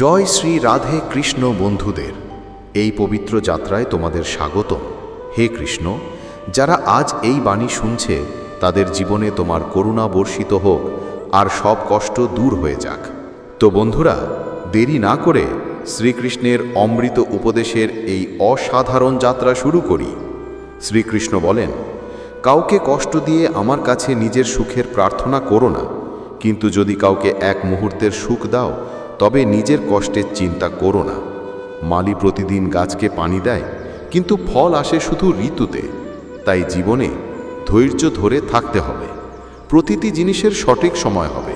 জয় শ্রী রাধে কৃষ্ণ বন্ধুদের, এই পবিত্র যাত্রায় তোমাদের স্বাগত হে কৃষ্ণ, যারা আজ এই বাণী শুনছে, তাদের জীবনে তোমার করুণা বর্ষিত হোক, আর সব কষ্ট দূর হয়ে যাক। তো বন্ধুরা, দেরি না করে শ্রীকৃষ্ণের অমৃত উপদেশের এই অসাধারণ যাত্রা শুরু করি। শ্রীকৃষ্ণ বলেন, কাউকে কষ্ট দিয়ে আমার কাছে নিজের সুখের প্রার্থনা করো না, কিন্তু যদি কাউকে এক মুহূর্তের সুখ দাও তবে নিজের কষ্টের চিন্তা করো না। মালি প্রতিদিন গাছকে পানি দেয়, কিন্তু ফল আসে শুধু ঋতুতে। তাই জীবনে ধৈর্য ধরে থাকতে হবে। প্রতিটি জিনিসের সঠিক সময় হবে।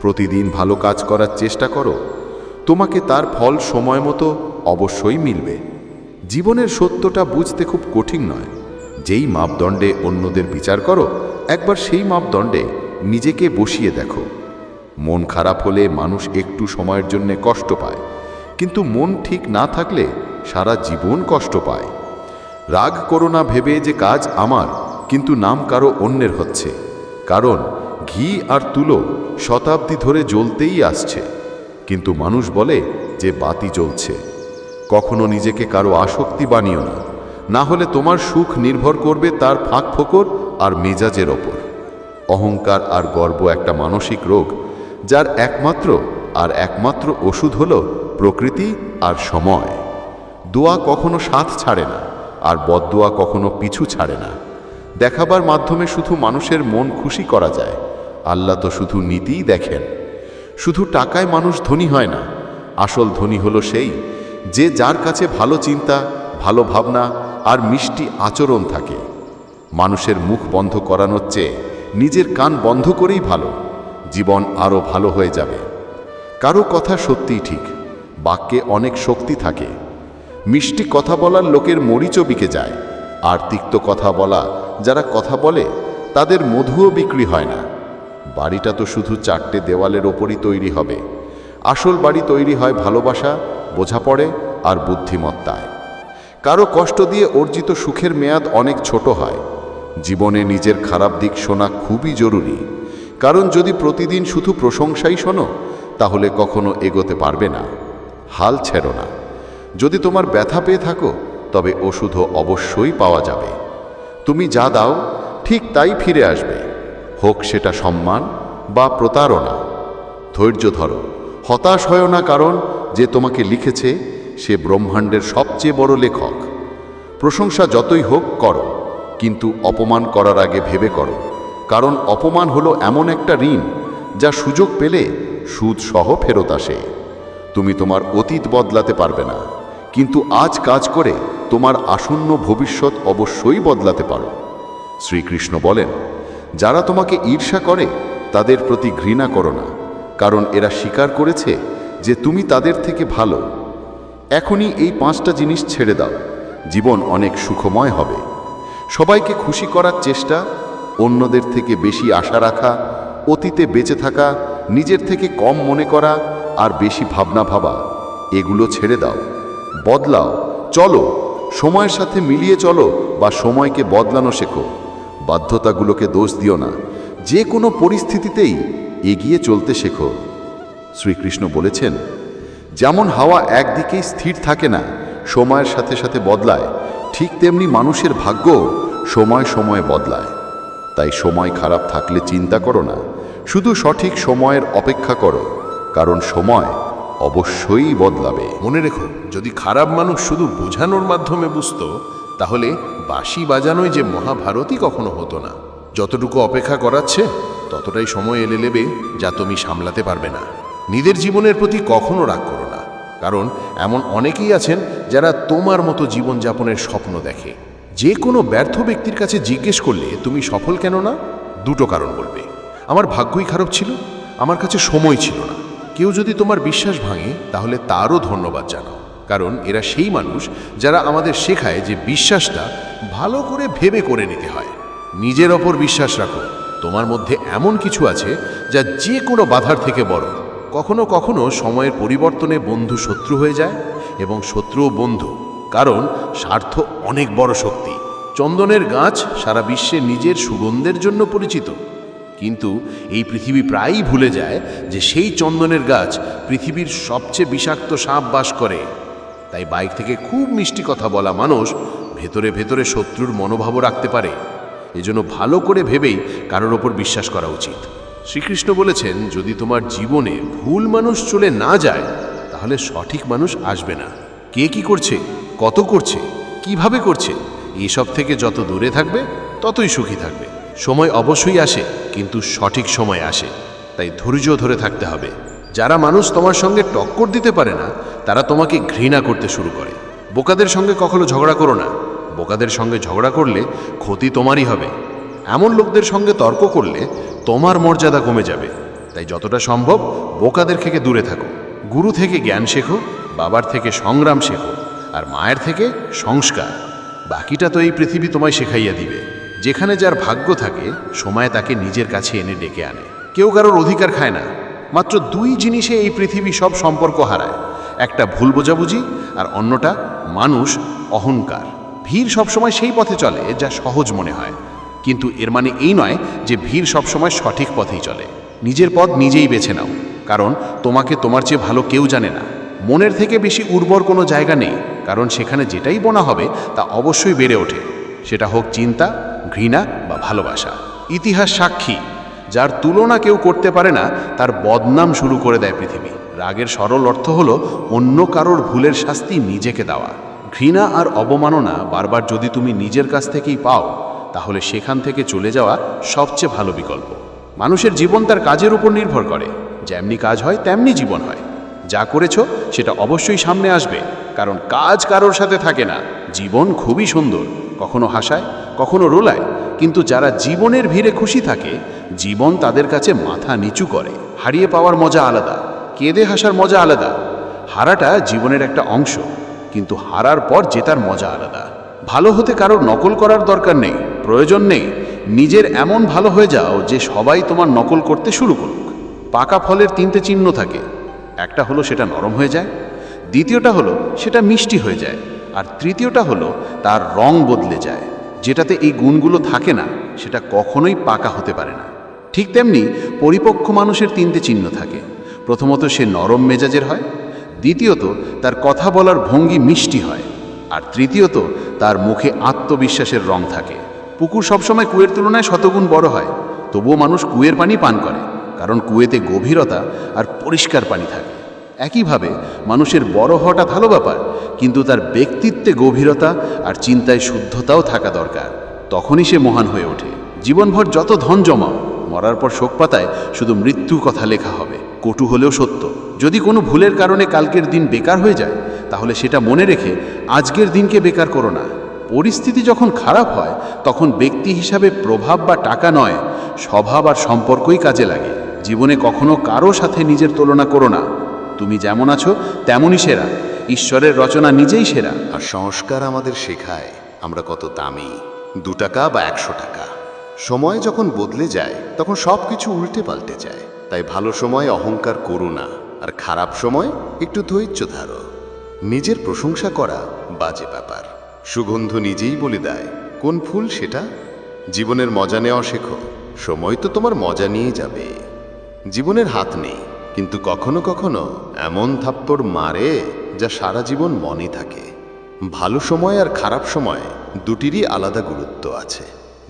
প্রতিদিন ভালো কাজ করার চেষ্টা করো। তোমাকে তার ফল সময় মতো অবশ্যই মিলবে। জীবনের সত্যটা বুঝতে খুব কঠিন নয়। যেই মাপদণ্ডে অন্যদের বিচার করো, একবার সেই মাপদণ্ডে নিজেকে বসিয়ে দেখো। মন খারাপ হলে মানুষ একটু সময়ের জন্য কষ্ট পায়। কিন্তু মন ঠিক না থাকলে সারা জীবন কষ্ট পায়। রাগ করো না ভেবে যে কাজ আমার, কিন্তু নাম কারও অন্যের হচ্ছে। কারণ ঘি আর তুলো শতাব্দী ধরে জ্বলতেই আসছে। কিন্তু মানুষ বলে যে বাতি জ্বলছে। কখনো নিজেকে কারও আসক্তি বানিও না। না হলে তোমার সুখ নির্ভর করবে তার ফাঁক ফোকর আর মেজাজের ওপর। অহংকার আর গর্ব একটা মানসিক রোগ যার একমাত্র আর একমাত্র ওষুধ হল প্রকৃতি আর সময়। দোয়া কখনো সাথ ছাড়ে না, আর বদদোয়া কখনো পিছু ছাড়ে না। দেখাবার মাধ্যমে শুধু মানুষের মন খুশি করা যায়, আল্লাহ তো শুধু নীতিই দেখেন। শুধু টাকায় মানুষ ধনী হয় না, আসল ধনী হলো সেই, যে যার কাছে ভালো চিন্তা, ভালো ভাবনা আর মিষ্টি আচরণ থাকে। মানুষের মুখ বন্ধ করানোর চেয়ে নিজের কান বন্ধ করেই ভালো। জীবন আরও ভালো হয়ে যাবে। কারও কথা সত্যিই ঠিক, বাক্যে অনেক শক্তি থাকে। মিষ্টি কথা বলার লোকের মরিচও বিকে যায়, আর তিক্ত কথা বলা, যারা কথা বলে, তাদের মধুও বিক্রি হয় না। বাড়িটা তো শুধু চারটে দেওয়ালের ওপরই তৈরি হবে। আসল বাড়ি তৈরি হয় ভালোবাসা, বোঝাপড়ে আর বুদ্ধিমত্তায়। কারও কষ্ট দিয়ে অর্জিত সুখের মেয়াদ অনেক ছোট হয়। জীবনে নিজের খারাপ দিক শোনা খুবই জরুরি। কারণ যদি প্রতিদিন শুধু প্রশংসাই শোনো, তাহলে কখনো এগোতে পারবে না। হাল ছেড়ো না। যদি তোমার ব্যথা পেয়ে থাকো, তবে ওষুধও অবশ্যই পাওয়া যাবে। তুমি যা দাও, ঠিক তাই ফিরে আসবে। হোক সেটা সম্মান বা প্রতারণা। ধৈর্য ধরো। হতাশ হয় না কারণ যে তোমাকে লিখেছে, সে ব্রহ্মাণ্ডের সবচেয়ে বড় লেখক। প্রশংসা যতই হোক করো, কিন্তু অপমান করার আগে ভেবে করো। কারণ অপমান হলো এমন একটা ঋণ যা সুযোগ পেলে সুদ সহ ফেরত আসে। তুমি তোমার অতীত বদলাতে পারবে না, কিন্তু আজ কাজ করে তোমার আসন্ন ভবিষ্যৎ অবশ্যই বদলাতে পারো। শ্রীকৃষ্ণ বলেন, যারা তোমাকে ঈর্ষা করে তাদের প্রতি ঘৃণা করো না, কারণ এরা স্বীকার করেছে যে তুমি তাদের থেকে ভালো। এখনই এই পাঁচটা জিনিস ছেড়ে দাও, জীবন অনেক সুখময় হবে। সবাইকে খুশি করার চেষ্টা অন্যদের থেকে বেশি আশা রাখা, অতীতে বেঁচে থাকা, নিজের থেকে কম মনে করা আর বেশি ভাবনা ভাবা, এগুলো ছেড়ে দাও, বদলাও, চলো, সময়ের সাথে মিলিয়ে চলো বা সময়কে বদলানো শেখো, বাধ্যতাগুলোকে দোষ দিও না যে কোনো পরিস্থিতিতেই এগিয়ে চলতে শেখো। শ্রীকৃষ্ণ বলেছেন, যেমন হাওয়া একদিকেই স্থির থাকে না, সময়ের সাথে সাথে বদলায়, ঠিক তেমনি মানুষের ভাগ্য সময় সময় বদলায়। তাই সময় খারাপ থাকলে চিন্তা করো না। শুধু সঠিক সময়ের অপেক্ষা করো, কারণ সময় অবশ্যই বদলাবে। মনে রেখো, যদি খারাপ মানুষ শুধু বোঝানোর মাধ্যমে বুঝতো, তাহলে বাঁশি বাজানোই যে মহাভারতই কখনো হতো না। যতটুকু অপেক্ষা করাচ্ছে, ততটাই সময় এলে নেবে যা তুমি সামলাতে পারবে না। নিজের জীবনের প্রতি কখনো রাগ করো না, কারণ এমন অনেকেই আছেন যারা তোমার মতো জীবনযাপনের স্বপ্ন দেখে। যে কোনো ব্যর্থ ব্যক্তির কাছে জিজ্ঞেস করলে তুমি সফল কেন না? দুটো কারণ বলবে। আমার ভাগ্যই খারাপ ছিল, আমার কাছে সময় ছিল না। কেউ যদি তোমার বিশ্বাস ভাঙে, তাহলে তারও ধন্যবাদ জানাও। কারণ এরা সেই মানুষ যারা আমাদের শেখায় যে বিশ্বাসটা ভালো করে ভেবে করে নিতে হয়। নিজের ওপর বিশ্বাস রাখো, তোমার মধ্যে এমন কিছু আছে যা যে কোনো বাধার থেকে বড়। কখনো কখনো সময়ের পরিবর্তনে বন্ধু শত্রু হয়ে যায় এবং শত্রু বন্ধু। কারণ স্বার্থ অনেক বড় শক্তি। চন্দনের গাছ সারা বিশ্বে নিজের সুগন্ধের জন্য পরিচিত। কিন্তু এই পৃথিবী প্রায়ই ভুলে যায় যে সেই চন্দনের গাছ পৃথিবীর সবচেয়ে বিষাক্ত সাপ বাস করে। তাই বাইক থেকে খুব মিষ্টি কথা বলা মানুষ ভেতরে ভেতরে শত্রুর মনোভাবও রাখতে পারে। এজন্য ভালো করে ভেবেই কারোর ওপর বিশ্বাস করা উচিত। শ্রীকৃষ্ণ বলেছেন, যদি তোমার জীবনে ভুল মানুষ চলে না যায়, তাহলে সঠিক মানুষ আসবে না। কে কি করছে? কত করছে? কীভাবে করছে? এসব থেকে যত দূরে থাকবে, ততই সুখী থাকবে। সময় অবশ্যই আসে, কিন্তু সঠিক সময় আসে। তাই ধৈর্য ধরে থাকতে হবে। যারা মানুষ তোমার সঙ্গে টক্কর দিতে পারে না, তারা তোমাকে ঘৃণা করতে শুরু করে। বোকাদের সঙ্গে কখনো ঝগড়া করো না। বোকাদের সঙ্গে ঝগড়া করলে ক্ষতি তোমারই হবে। এমন লোকদের সঙ্গে তর্ক করলে তোমার মর্যাদা কমে যাবে। তাই যতটা সম্ভব বোকাদের থেকে দূরে থাকো। গুরু থেকে জ্ঞান শেখো, বাবার থেকে সংগ্রাম শেখো। আর মায়ের থেকে সংস্কার। বাকিটা তো এই পৃথিবী তোমায় শেখাইয়া দিবে। যেখানে যার ভাগ্য থাকে, সময় তাকে নিজের কাছে এনে ডেকে আনে। কেউ কারোর অধিকার খায় না। মাত্র দুই জিনিসে এই পৃথিবী সব সম্পর্ক হারায়। একটা ভুল বোঝাবুঝি আর অন্যটা মানুষ অহংকার। ভিড় সবসময় সেই পথে চলে যা সহজ মনে হয়। কিন্তু এর মানে এই নয় যে ভিড় সবসময় সঠিক পথেই চলে। নিজের পথ নিজেই বেছে নাও। কারণ তোমাকে তোমার চেয়ে ভালো কেউ জানে না। মনের থেকে বেশি উর্বর কোনো জায়গা নেই, কারণ সেখানে যেটাই বোনা হবে তা অবশ্যই বেড়ে ওঠে। সেটা হোক চিন্তা, ঘৃণা বা ভালোবাসা। ইতিহাস সাক্ষী, যার তুলনা কেউ করতে পারে না, তার বদনাম শুরু করে দেয় পৃথিবী। রাগের সরল অর্থ হলো, অন্য কারোর ভুলের শাস্তি নিজেকে দেওয়া। ঘৃণা আর অবমাননা বারবার যদি তুমি নিজের কাছ থেকেই পাও, তাহলে সেখান থেকে চলে যাওয়া সবচেয়ে ভালো বিকল্প। মানুষের জীবন তার কাজের উপর নির্ভর করে। যেমনি কাজ হয়, তেমনি জীবন হয়। যা করেছ সেটা অবশ্যই সামনে আসবে, কারণ কাজ কারোর সাথে থাকে না। জীবন খুবই সুন্দর, কখনো হাসায়, কখনো রোলায়, কিন্তু যারা জীবনের ভিড়ে খুশি থাকে, জীবন তাদের কাছে মাথা নিচু করে। হারিয়ে পাওয়ার মজা আলাদা, কেঁদে হাসার মজা আলাদা। হারাটা জীবনের একটা অংশ, কিন্তু হারার পর জেতার মজা আলাদা। ভালো হতে কারোর নকল করার দরকার নেই, প্রয়োজন নেই। নিজের এমন ভালো হয়ে যাও যে সবাই তোমার নকল করতে শুরু করুক। পাকা ফলের তিনটে চিহ্ন থাকে একটা হলো সেটা নরম হয়ে যায়, দ্বিতীয়টা হলো সেটা মিষ্টি হয়ে যায়, আর তৃতীয়টা হলো তার রং বদলে যায়, যেটাতে এই গুণগুলো থাকে না, সেটা কখনোই পাকা হতে পারে না। ঠিক তেমনি পরিপক্ক মানুষের তিনটে চিহ্ন থাকে, প্রথমত সে নরম মেজাজের হয়, দ্বিতীয়ত তার কথা বলার ভঙ্গি মিষ্টি হয়, আর তৃতীয়ত তার মুখে আত্মবিশ্বাসের রং থাকে। পুকুর সবসময় কুয়ের তুলনায় শতগুণ বড় হয়, তবুও মানুষ কুয়ের পানি পান করে। কারণ কুয়েতে গভীরতা আর পরিষ্কার পানি থাকে। একইভাবে মানুষের বড় হওয়াটা ভালো ব্যাপার, কিন্তু তার ব্যক্তিত্বে গভীরতা আর চিন্তায় শুদ্ধতাও থাকা দরকার। তখনই সে মহান হয়ে ওঠে। জীবনভর যত ধন জমাও, মরার পর শোক পাতায় শুধু মৃত্যুর কথা লেখা হবে। কটু হলেও সত্য। যদি কোনো ভুলের কারণে কালকের দিন বেকার হয়ে যায়, তাহলে সেটা মনে রেখে আজকের দিনকে বেকার করো না। পরিস্থিতি যখন খারাপ হয়, তখন ব্যক্তি হিসাবে প্রভাব বা টাকা নয়, স্বভাব আর সম্পর্কই কাজে লাগে। জীবনে কখনো কারও সাথে নিজের তুলনা করো না। তুমি যেমন আছো, তেমনই সেরা। ঈশ্বরের রচনা নিজেই সেরা। আর সংস্কার আমাদের শেখায়, আমরা কত দামি। দু টাকা বা একশো টাকা। সময় যখন বদলে যায়, তখন সব কিছু উল্টে পাল্টে যায়। তাই ভালো সময় অহংকার করো না, আর খারাপ সময় একটু ধৈর্য ধারো। নিজের প্রশংসা করা বাজে ব্যাপার। সুগন্ধ নিজেই বলে দেয়, কোন ফুল সেটা? জীবনের মজা নেওয়া শেখো। সময় তো তোমার মজা নিয়ে যাবে। জীবনের হাত নেই। কিন্তু কখনো কখনো এমন থাপ্পড় মারে যা সারা জীবন মনে থাকে। ভালো সময় আর খারাপ সময় দুটিরই আলাদা গুরুত্ব আছে।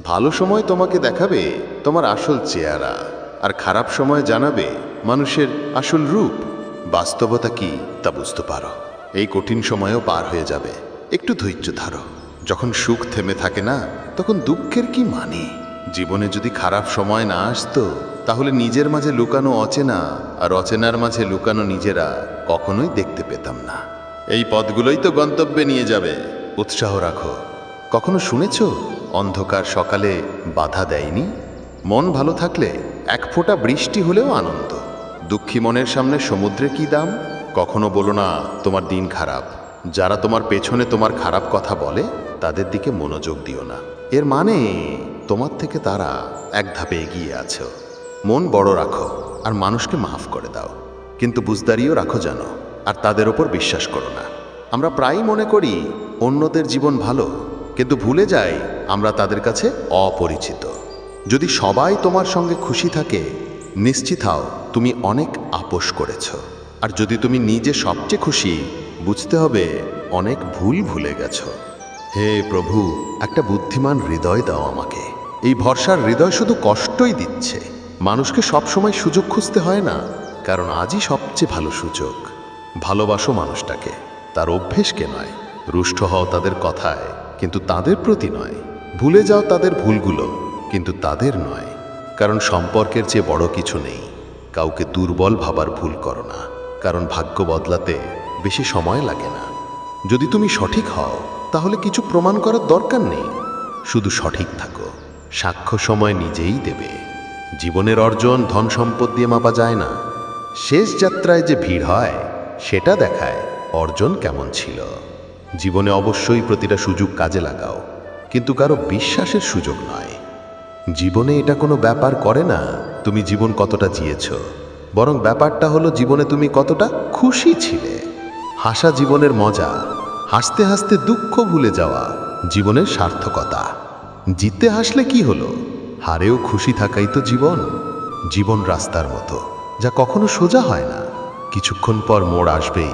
ভালো সময় তোমাকে দেখাবে তোমার আসল চেহারা, আর খারাপ সময় জানাবে মানুষের আসল রূপ। বাস্তবতা কি তা বুঝতে পারো। এই কঠিন সময়ও পার হয়ে যাবে। একটু ধৈর্য ধারো। যখন সুখ থেমে থাকে না, তখন দুঃখের কি মানে? জীবনে যদি খারাপ সময় না আসতো তাহলে নিজের মাঝে লুকানো অচেনা আর অচেনার মাঝে লুকানো নিজেরা কখনোই দেখতে পেতাম না। এই পথগুলোই তো গন্তব্যে নিয়ে যাবে। উৎসাহ রাখো। কখনো শুনেছ? অন্ধকার সকালে বাধা দেয়নি? মন ভালো থাকলে এক ফোঁটা বৃষ্টি হলেও আনন্দ। দুঃখী মনের সামনে সমুদ্রে কি দাম? কখনো বলো না, তোমার দিন খারাপ। যারা তোমার পেছনে তোমার খারাপ কথা বলে, তাদের দিকে মনোযোগ দিও না। এর মানে তোমার থেকে তারা এক ধাপে এগিয়ে আছো। মন বড় রাখো আর মানুষকে মাফ করে দাও। কিন্তু বুঝদারিও রাখো জানো, আর তাদের ওপর বিশ্বাস করো না। আমরা প্রায়ই মনে করি, অন্যদের জীবন ভালো, কিন্তু ভুলে যাই আমরা তাদের কাছে অপরিচিত। যদি সবাই তোমার সঙ্গে খুশি থাকে, নিশ্চিত হও তুমি অনেক আপোষ করেছ। আর যদি তুমি নিজে সবচেয়ে খুশি, বুঝতে হবে অনেক ভুল ভুলে গেছ। হে প্রভু, একটা বুদ্ধিমান হৃদয় দাও আমাকে। এই ভরসার হৃদয় শুধু কষ্টই দিচ্ছে। মানুষকে সবসময় সুযোগ খুঁজতে হয় না, কারণ আজই সবচেয়ে ভালো সুযোগ। ভালোবাসো মানুষটাকে, তার অভ্যেসকে নয়। রুষ্ট হও তাদের কথায়, কিন্তু তাদের প্রতি নয়। ভুলে যাও তাদের ভুলগুলো, কিন্তু তাদের নয়। কারণ সম্পর্কের চেয়ে বড় কিছু নেই। কাউকে দুর্বল ভাবার ভুল করো না, কারণ ভাগ্য বদলাতে বেশি সময় লাগে না। যদি তুমি সঠিক হও, তাহলে কিছু প্রমাণ করার দরকার নেই। শুধু সঠিক থাকো, সাক্ষ্য সময় নিজেই দেবে। জীবনের অর্জন ধন সম্পদ দিয়ে মাপা যায় না। শেষ যাত্রায় যে ভিড় হয়, সেটা দেখায় অর্জন কেমন ছিল। জীবনে অবশ্যই প্রতিটা সুযোগ কাজে লাগাও, কিন্তু কারও বিশ্বাসের সুযোগ নয়। জীবনে এটা কোনো ব্যাপার করে না, তুমি জীবন কতটা জিয়েছ। বরং ব্যাপারটা হলো জীবনে তুমি কতটা খুশি ছিলে। হাসা জীবনের মজা, হাসতে হাসতে দুঃখ ভুলে যাওয়া জীবনের সার্থকতা। জিততে হাসলে কি হলো? হারেও খুশি থাকাই তো জীবন জীবন রাস্তার মতো, যা কখনো সোজা হয় না। কিছুক্ষণ পর মোড় আসবেই,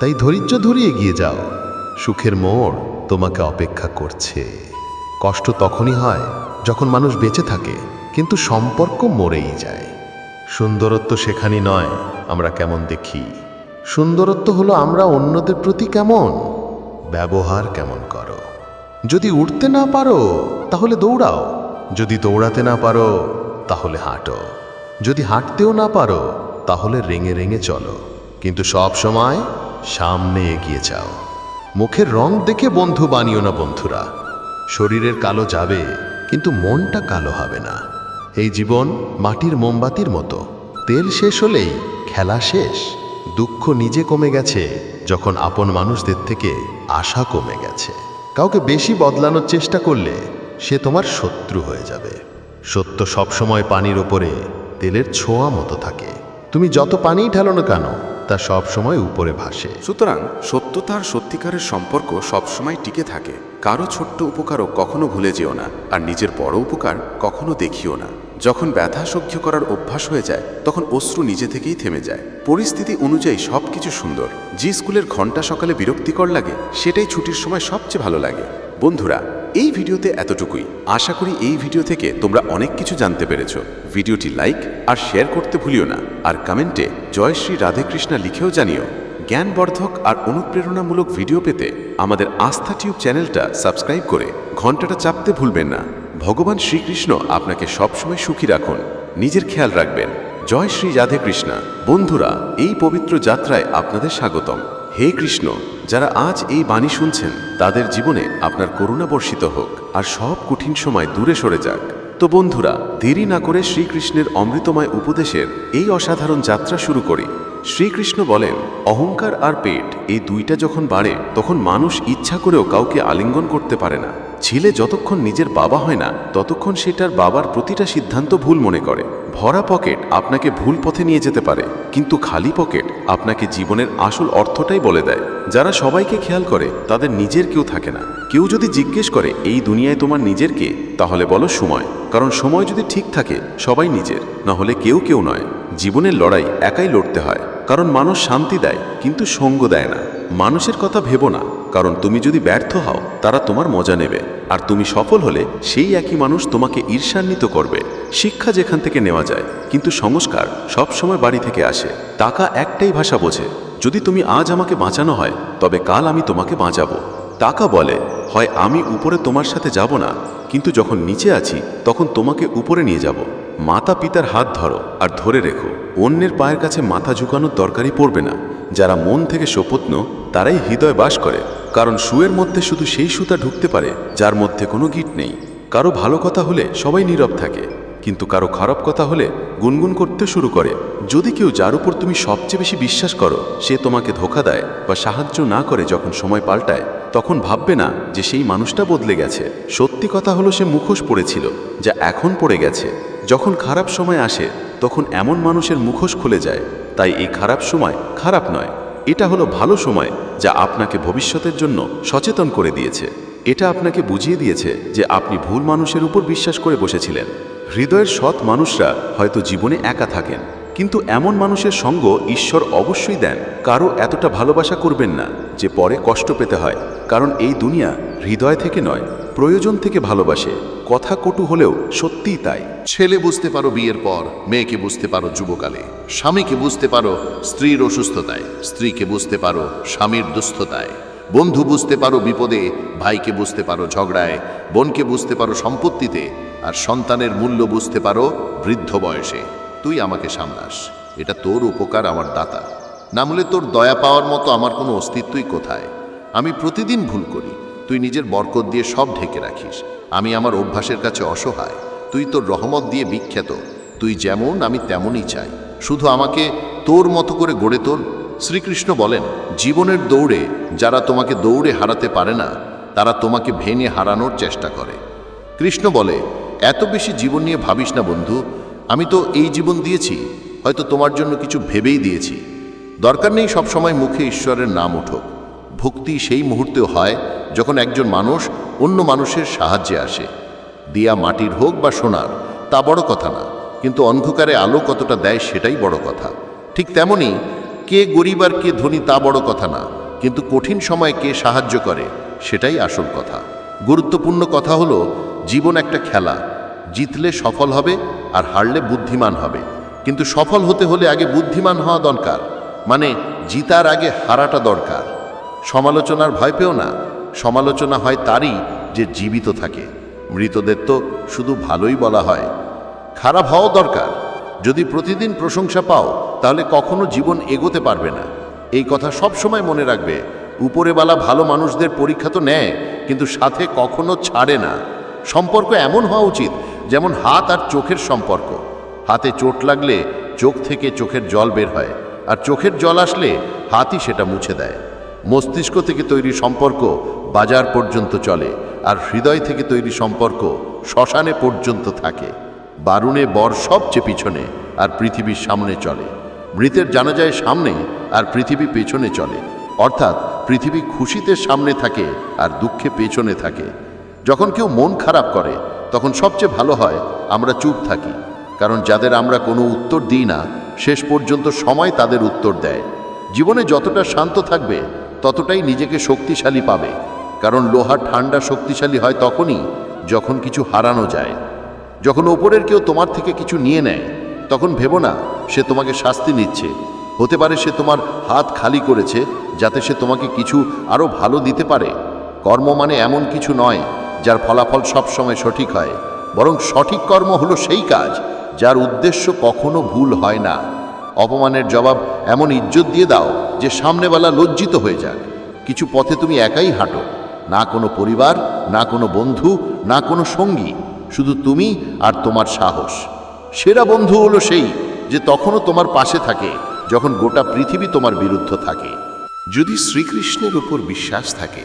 তাই ধৈর্য ধরে এগিয়ে যাও। সুখের মোড় তোমাকে অপেক্ষা করছে। কষ্ট তখনই হয় যখন মানুষ বেঁচে থাকে, কিন্তু সম্পর্ক মরেই যায়। সুন্দরত্ব সেখানে নয়, আমরা কেমন দেখি। সুন্দরত্ব হলো আমরা অন্যদের প্রতি কেমন? ব্যবহার কেমন করো? যদি উঠতে না পারো, তাহলে দৌড়াও। যদি দৌড়াতে না পারো, তাহলে হাঁটো। যদি হাঁটতেও না পারো, তাহলে রেঙে রেঙে চলো। কিন্তু সব সময় সামনে এগিয়ে যাও। মুখের রং দেখে বন্ধু বানিও না বন্ধুরা। শরীরের কালো যাবে, কিন্তু মনটা কালো হবে না। এই জীবন মাটির মোমবাতির মতো। তেল শেষ হলেই খেলা শেষ। দুঃখ নিজে কমে গেছে, যখন আপন মানুষদের থেকে আশা কমে গেছে। কাউকে বেশি বদলানোর চেষ্টা করলে সে তোমার শত্রু হয়ে যাবে। সত্য সবসময় পানির ওপরে তেলের ছোঁয়া মতো থাকে। তুমি যত পানি ঢালো না কেন, তা সবসময় উপরে ভাসে। সুতরাং সত্যতা আর সত্যিকারের সম্পর্ক সবসময় টিকে থাকে। কারও ছোট্ট উপকারও কখনো ভুলে যেও না, আর নিজের বড় উপকার কখনো দেখিও না। যখন ব্যথা সহ্য করার অভ্যাস হয়ে যায়, তখন অশ্রু নিজে থেকেই থেমে যায়। পরিস্থিতি অনুযায়ী সবকিছু সুন্দর। যে স্কুলের ঘণ্টা সকালে বিরক্তিকর লাগে, সেটাই ছুটির সময় সবচেয়ে ভালো লাগে। বন্ধুরা এই ভিডিওতে এতটুকুই। আশা করি এই ভিডিও থেকে তোমরা অনেক কিছু জানতে পেরেছ। ভিডিওটি লাইক আর শেয়ার করতে ভুলিও না। আর কমেন্টে জয় শ্রী রাধেকৃষ্ণা লিখেও জানিও। জ্ঞানবর্ধক আর অনুপ্রেরণামূলক ভিডিও পেতে আমাদের আস্থা টিউব চ্যানেলটা সাবস্ক্রাইব করে ঘন্টাটা চাপতে ভুলবেন না। ভগবান শ্রীকৃষ্ণ আপনাকে সবসময় সুখী রাখুন। নিজের খেয়াল রাখবেন। জয় শ্রী রাধে কৃষ্ণা। বন্ধুরা, এই পবিত্র যাত্রায় আপনাদের স্বাগতম। হে কৃষ্ণ, যারা আজ এই বাণী শুনছেন, তাদের জীবনে আপনার করুণা বর্ষিত হোক, আর সব কঠিন সময় দূরে সরে যাক। তো বন্ধুরা, দেরি না করে শ্রীকৃষ্ণের অমৃতময় উপদেশের এই অসাধারণ যাত্রা শুরু করি। শ্রীকৃষ্ণ বলেন, অহংকার আর পেট, এই দুইটা যখন বাড়ে, তখন মানুষ ইচ্ছা করেও কাউকে আলিঙ্গন করতে পারে না। ছেলে যতক্ষণ নিজের বাবা হয় না, ততক্ষণ সেটার বাবার প্রতিটা সিদ্ধান্ত ভুল মনে করে। ভরা পকেট আপনাকে ভুল পথে নিয়ে যেতে পারে, কিন্তু খালি পকেট আপনাকে জীবনের আসল অর্থটাই বলে দেয়। যারা সবাইকে খেয়াল করে, তাদের নিজের কেউ থাকে না। কেউ যদি জিজ্ঞেস করে, এই দুনিয়ায় তোমার নিজের কে? তাহলে বলো সময়। কারণ সময় যদি ঠিক থাকে, সবাই নিজের, না হলে কেউ কেউ নয়। জীবনের লড়াই একাই লড়তে হয়। কারণ মানুষ শান্তি দেয়, কিন্তু সঙ্গ দেয় না। মানুষের কথা ভেবো না, কারণ তুমি যদি ব্যর্থ হও, তারা তোমার মজা নেবে। আর তুমি সফল হলে সেই একই মানুষ তোমাকে ঈর্ষান্বিত করবে। শিক্ষা যেখান থেকে নেওয়া যায়, কিন্তু সংস্কার সব সময় বাড়ি থেকে আসে। টাকা একটাই ভাষা বোঝে। যদি তুমি আজ আমাকে বাঁচানো হয়, তবে কাল আমি তোমাকে বাঁচাবো। টাকা বলে, হয় আমি উপরে তোমার সাথে যাব না, কিন্তু যখন নিচে আছি, তখন তোমাকে উপরে নিয়ে যাব। মাতা পিতার হাত ধরো আর ধরে রেখো। অন্যের পায়ের কাছে মাথা ঝুঁকানোর দরকারই পড়বে না। যারা মন থেকে শপথন তারাই হৃদয় বাস করে। কারণ শুয়ের মধ্যে শুধু সেই সুতা ঢুকতে পারে যার মধ্যে কোনো গিট নেই। কারও ভালো কথা হলে সবাই নীরব থাকে, কিন্তু কারও খারাপ কথা হলে গুনগুন করতে শুরু করে। যদি কেউ যার উপর তুমি সবচেয়ে বেশি বিশ্বাস করো, সে তোমাকে ধোকা দেয় বা সাহায্য না করে যখন সময় পাল্টায়, তখন ভাববে না যে সেই মানুষটা বদলে গেছে। সত্যি কথা হলো সে মুখোশ পড়েছিল, যা এখন পড়ে গেছে। যখন খারাপ সময় আসে, তখন এমন মানুষের মুখোশ খুলে যায়। তাই এই খারাপ সময় খারাপ নয়। এটা হলো ভালো সময় যা আপনাকে ভবিষ্যতের জন্য সচেতন করে দিয়েছে। এটা আপনাকে বুঝিয়ে দিয়েছে যে আপনি ভুল মানুষের উপর বিশ্বাস করে বসেছিলেন। হৃদয়ের সৎ মানুষরা হয়তো জীবনে একা থাকেন। কিন্তু এমন মানুষের সঙ্গ ঈশ্বর অবশ্যই দেন। কারও এতটা ভালোবাসা করবেন না, যে পরে কষ্ট পেতে হয়। কারণ এই দুনিয়া হৃদয় থেকে নয়, প্রয়োজন থেকে ভালোবাসে। কথা কটু হলেও সত্যিই তাই। ছেলে বুঝতে পারো বিয়ের পর, মেয়েকে বুঝতে পারো যুবকালে। স্বামীকে বুঝতে পারো স্ত্রীর অসুস্থতায়। স্ত্রীকে বুঝতে পারো স্বামীর দুস্থতায়। বন্ধু বুঝতে পারো বিপদে, ভাইকে বুঝতে পারো ঝগড়ায়। বোনকে বুঝতে পারো সম্পত্তিতে। আর সন্তানের মূল্য বুঝতে পারো বৃদ্ধ বয়সে। তুই আমাকে সামলাস। এটা তোর উপকার, আমার দাতা। না হলে তোর দয়া পাওয়ার মতো আমার কোনো অস্তিত্বই কোথায়? আমি প্রতিদিন ভুল করি। তুই নিজের বরকত দিয়ে সব ঢেকে রাখিস। আমি আমার অভ্যাসের কাছে অসহায়। তুই তোর রহমত দিয়ে বিখ্যাত। তুই যেমন, আমি তেমনই চাই। শুধু আমাকে তোর মতো করে গড়ে তোল। শ্রীকৃষ্ণ বলেন, জীবনের দৌড়ে যারা তোমাকে দৌড়ে হারাতে পারে না, তারা তোমাকে ভেঙে হারানোর চেষ্টা করে। কৃষ্ণ বলে, এত বেশি জীবন নিয়ে ভাবিস না বন্ধু। আমি তো এই জীবন দিয়েছি, হয়তো তোমার জন্য কিছু ভেবেই দিয়েছি। দরকার নেই সবসময় মুখে ঈশ্বরের নাম উঠুক ভক্তি সেই মুহূর্তেও হয় যখন একজন মানুষ অন্য মানুষের সাহায্যে আসে। দিয়া মাটির হোক বা সোনার, তা বড় কথা না, কিন্তু অন্ধকারে আলো কতটা দেয় সেটাই বড় কথা। ঠিক তেমনি কে গরিব আর কে ধনী তা বড় কথা না, কিন্তু কঠিন সময়ে কে সাহায্য করে, সেটাই আসল কথা। গুরুত্বপূর্ণ কথা হলো, জীবন একটা খেলা জিতলে সফল হবে আর হারলে বুদ্ধিমান হবে। কিন্তু সফল হতে হলে আগে বুদ্ধিমান হওয়া দরকার। মানে জিতার আগে হারাটা দরকার। সমালোচনার ভয় পেও না। সমালোচনা হয় তারই যে জীবিত থাকে। মৃতদের তো শুধু ভালোই বলা হয়। খারাপ হওয়া দরকার। যদি প্রতিদিন প্রশংসা পাও, তাহলে কখনো জীবন এগোতে পারবে না। এই কথা সব সময় মনে রাখবে। উপরেওয়ালা ভালো মানুষদের পরীক্ষা তো নেয়, কিন্তু সাথে কখনো ছাড়ে না। সম্পর্ক এমন হওয়া উচিত যেমন হাত আর চোখের সম্পর্ক। হাতে চোট লাগলে চোখ থেকে চোখের জল বের হয়, আর চোখের জল আসলে হাতই সেটা মুছে দেয়। মস্তিষ্ক থেকে তৈরি সম্পর্ক বাজার পর্যন্ত চলে, আর হৃদয় থেকে তৈরি সম্পর্ক শ্মশানে পর্যন্ত থাকে। বারুণে বর সবচেয়ে পিছনে, আর পৃথিবীর সামনে চলে। মৃতের জানা যায় সামনে, আর পৃথিবী পেছনে চলে। অর্থাৎ পৃথিবী খুশিতে সামনে থাকে, আর দুঃখে পেছনে থাকে। যখন কেউ মন খারাপ করে তখন সবচেয়ে ভালো হয় আমরা চুপ থাকি, কারণ যাদের আমরা কোনো উত্তর দিই না, শেষ পর্যন্ত সময় তাদের উত্তর দেয়। জীবনে যতটা শান্ত থাকবে, ততটাই নিজেকে শক্তিশালী পাবে, কারণ লোহা ঠান্ডা শক্তিশালী হয় তখনই যখন কিছু হারানো যায়। যখন ওপরের কেউ তোমার থেকে কিছু নিয়ে নেয়, তখন ভেবো না, সে তোমাকে শাস্তি নিচ্ছে। হতে পারে সে তোমার হাত খালি করেছে, যাতে সে তোমাকে কিছু আরও ভালো দিতে পারে। কর্ম মানে এমন কিছু নয় যার ফলাফল সবসময় সঠিক হয়, বরং সঠিক কর্ম হলো সেই কাজ যার উদ্দেশ্য কখনো ভুল হয় না। অপমানের জবাব এমন ইজ্জত দিয়ে দাও যে সামনেবেলা লজ্জিত হয়ে যাক। কিছু পথে তুমি একাই হাঁটো, না কোনো পরিবার, না কোনো বন্ধু, না কোনো সঙ্গী, শুধু তুমি আর তোমার সাহস। সেরা বন্ধু হলো সেই যে তখনও তোমার পাশে থাকে, যখন গোটা পৃথিবী তোমার বিরুদ্ধ থাকে। যদি শ্রীকৃষ্ণের উপর বিশ্বাস থাকে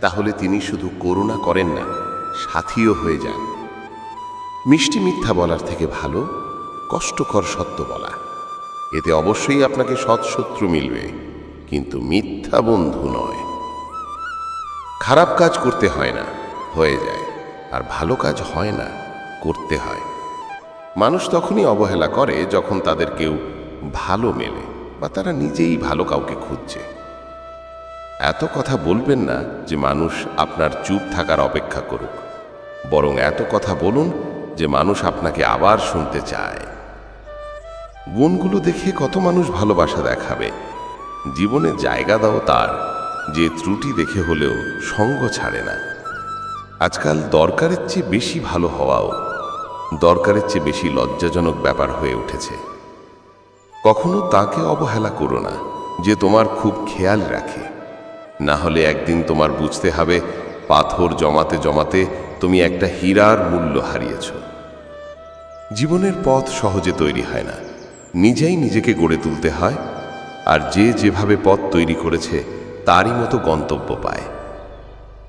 তাহলে তিনি শুধু করুণা করেন না, সাথীও হয়ে যান। মিষ্টি মিথ্যা বলার থেকে ভালো, কষ্টকর সত্য বলা। এতে অবশ্যই আপনাকে সৎ শত্রু মিলবে, কিন্তু মিথ্যা বন্ধু নয়। খারাপ কাজ করতে হয় না, হয়ে যায়। আর ভালো কাজ হয় না, করতে হয়। মানুষ তখনই অবহেলা করে যখন তাদের কেউ ভালো মেলে, বা তারা নিজেই ভালো কাউকে খুঁজছে। এত কথা বলবেন না যে মানুষ আপনার চুপ থাকার অপেক্ষা করুক। বরং এত কথা বলুন যে মানুষ আপনাকে আবার শুনতে চায়। গুণগুলো দেখে কত মানুষ ভালোবাসা দেখাবে। জীবনে জায়গা দাও তার, যে ত্রুটি দেখে হলেও সঙ্গ ছাড়ে না। আজকাল দরকারের চেয়ে বেশি ভালো হওয়াও, দরকারের চেয়ে বেশি লজ্জাজনক ব্যাপার হয়ে উঠেছে। কখনো তাকে অবহেলা করো না, যে তোমার খুব খেয়াল রাখে। না হলে একদিন তোমার বুঝতে হবে, পাথর জমাতে জমাতে তুমি একটা হীরার মূল্য হারিয়েছ। জীবনের পথ সহজে তৈরি হয় না। নিজেই নিজেকে গড়ে তুলতে হয়, আর যে যেভাবে পথ তৈরি করেছে, তারই মতো গন্তব্য পায়।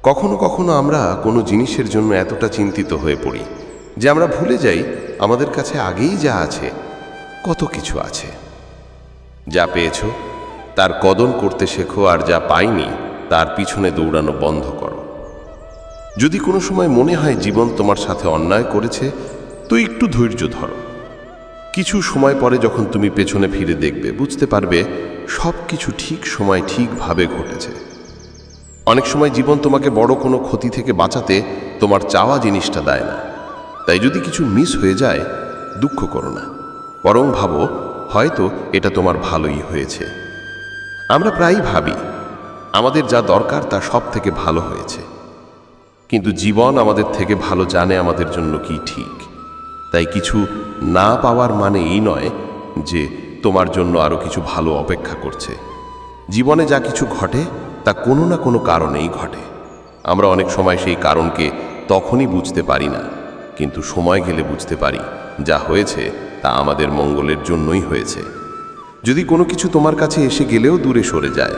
কখনো কখনো আমরা কোনো জিনিসের জন্য এতটা চিন্তিত হয়ে পড়ি যে আমরা ভুলে যাই আমাদের কাছে আগেই যা আছে, কত কিছু আছে। যা পেয়েছ তার কদর করতে শেখো আর যা পাইনি, তার পিছনে দৌড়ানো বন্ধ করো। যদি কোনো সময় মনে হয় জীবন তোমার সাথে অন্যায় করেছে, তো একটু ধৈর্য ধরো। কিছু সময় পরে যখন তুমি পেছনে ফিরে দেখবে, বুঝতে পারবে সব কিছু ঠিক সময় ঠিকভাবে ঘটেছে। অনেক সময় জীবন তোমাকে বড় কোনো ক্ষতি থেকে বাঁচাতে তোমার চাওয়া জিনিসটা দেয় না। তাই যদি কিছু মিস হয়ে যায়, দুঃখ করো না। বরং ভাবো, হয়তো এটা তোমার ভালোই হয়েছে। আমরা প্রায়ই ভাবি, আমাদের যা দরকার তা সব থেকে ভালো হয়েছে। কিন্তু জীবন আমাদের থেকে ভালো জানে আমাদের জন্য কি ঠিক। তাই কিছু না পাওয়ার মানে এই নয় যে তোমার জন্য আরও কিছু ভালো অপেক্ষা করছে। জীবনে যা কিছু ঘটে, তা কোনো না কোনো কারণেই ঘটে। আমরা অনেক সময় সেই কারণকে তখনই বুঝতে পারি না, কিন্তু সময় গেলে বুঝতে পারি যা হয়েছে তা আমাদের মঙ্গলের জন্যই হয়েছে। যদি কোনো কিছু তোমার কাছে এসে গেলেও দূরে সরে যায়,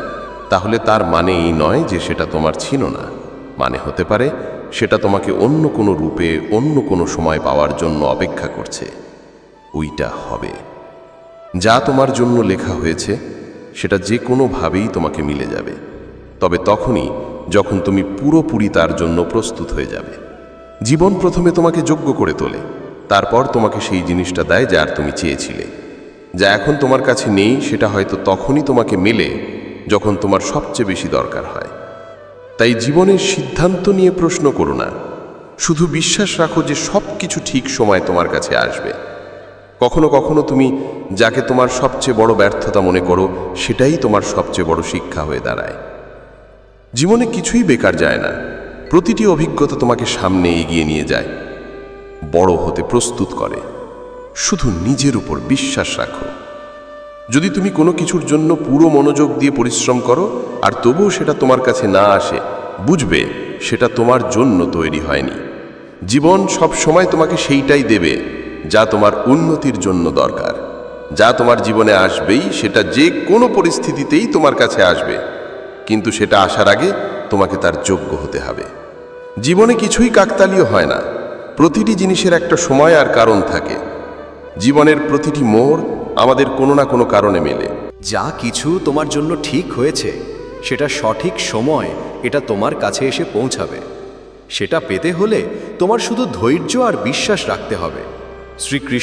তাহলে তার মানে এই নয় যে সেটা তোমার ছিল না। মানে হতে পারে সেটা তোমাকে অন্য কোনো রূপে, অন্য কোনো সময় পাওয়ার জন্য অপেক্ষা করছে। ওইটা হবে। যা তোমার জন্য লেখা হয়েছে, সেটা যে কোনোভাবেই তোমাকে মিলে যাবে। তবে তখনই যখন তুমি পুরোপুরি তার জন্য প্রস্তুত হয়ে যাবে। জীবন প্রথমে তোমাকে যোগ্য করে তোলে, তারপর তোমাকে সেই জিনিসটা দেয় যার তুমি চেয়েছিলে। যা এখন তোমার কাছে নেই, সেটা হয়তো তখনই তোমাকে মেলে যখন তোমার সবচেয়ে বেশি দরকার হয়। তাই জীবনের সিদ্ধান্ত নিয়ে প্রশ্ন করো না। শুধু বিশ্বাস রাখো যে সব কিছু ঠিক সময় তোমার কাছে আসবে। কখনো কখনো তুমি যাকে তোমার সবচেয়ে বড় ব্যর্থতা মনে করো, সেটাই তোমার সবচেয়ে বড় শিক্ষা হয়ে দাঁড়ায়। জীবনে কিছুই বেকার যায় না। প্রতিটি অভিজ্ঞতা তোমাকে সামনে এগিয়ে নিয়ে যায়। বড় হতে প্রস্তুত করে। শুধু নিজের উপর বিশ্বাস রাখো। যদি তুমি কোনো কিছুর জন্য পুরো মনোযোগ দিয়ে পরিশ্রম করো, আর তবুও সেটা তোমার কাছে না আসে, বুঝবে সেটা তোমার জন্য তৈরি হয়নি। জীবন সব সময় তোমাকে সেইটাই দেবে, যা তোমার উন্নতির জন্য দরকার। যা তোমার জীবনে আসবেই, সেটা যে কোনো পরিস্থিতিতেই তোমার কাছে আসবে। কিন্তু সেটা আসার আগে তোমাকে তার যোগ্য হতে হবে। জীবনে কিছুই কাকতালীয় হয় না। প্রতিটি জিনিসের একটা সময় আর কারণ থাকে। জীবনের প্রতিটি মোড় আমাদের কোনো না কোনো কারণে মেলে। যা কিছু তোমার জন্য ঠিক হয়েছে, সেটা সঠিক সময় এটা তোমার কাছে এসে পৌঁছাবে। সেটা পেতে হলে তোমার শুধু ধৈর্য আর বিশ্বাস রাখতে হবে। শ্রীকৃষ্ণ